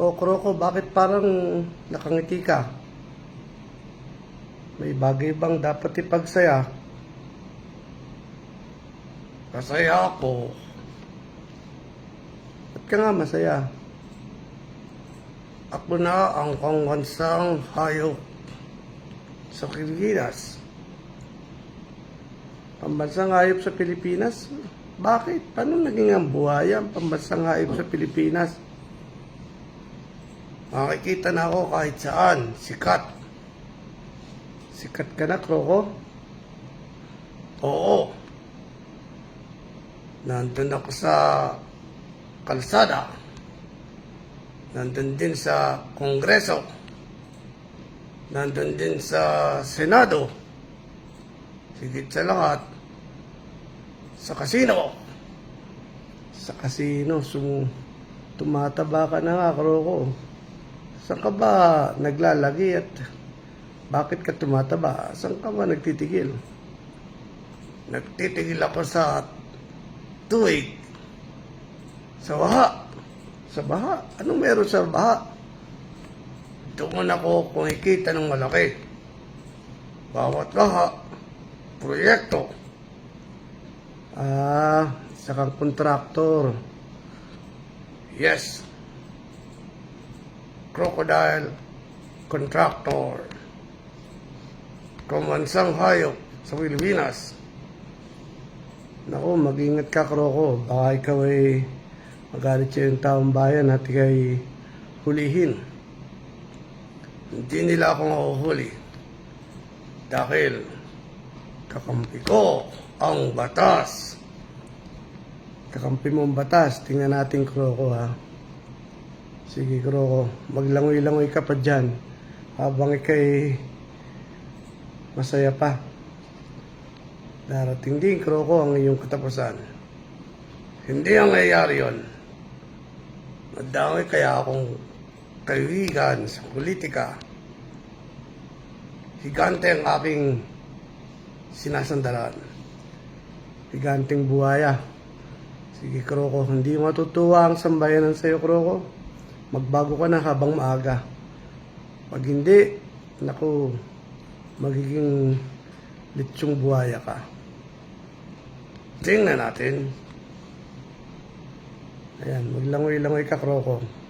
O Kroko, bakit parang nakangiti ka? May bagay bang dapat ipagsaya? Masaya ako. Ba't ka nga masaya? Ako na ang pangwansang hayop sa Pilipinas. Pambansang hayop sa Pilipinas? Bakit? Paano naging ang buhaya ang pambansang hayop sa Pilipinas? Makikita na ako kahit saan. Sikat. Sikat ka na, Kroko? Oo. Nandun ako sa kalsada. Nandun din sa kongreso. Nandun din sa senado. Sigit sa lahat. Sa kasino. Sa kasino, sum tumataba ka na nga, Kroko. Saan ka ba naglalagi at bakit ka tumataba? Saan ka ba nagtitigil? Nagtitigil ako sa tuwig. Sa baha. Sa baha? Anong meron sa baha? Doon ako kumikita ng malaki. Bawat baha, proyekto. Ah, isa kang kontraktor. Yes. Crocodile Contractor. Kumansang hayop sa Pilipinas. Naku, mag-ingat ka, Kroko. Baka ikaw ay magalit siya yung taong bayan at ikay hulihin. Hindi nila ako mahuhuli. Dahil kakampi ko ang batas. Kakampi mo ang batas. Tingnan natin, Kroko, ha. Sige, Kroko. Maglangoy-langoy ka pa dyan. Habang ikay masaya pa. Darating din, Kroko, ang iyong katapusan. Hindi ang nangyayari yun. Madami kaya akong kaibigan sa politika. Higante ang aking sinasandalan. Higanteng buhaya. Sige, Kroko, hindi matutuwa ang sambayanan sa'yo, Kroko. Magbago ka na habang maaga. Pag hindi, naku, magiging litsyong buhaya ka. Tingnan natin. Ayan, maglangoy-langoy ka, Kroko.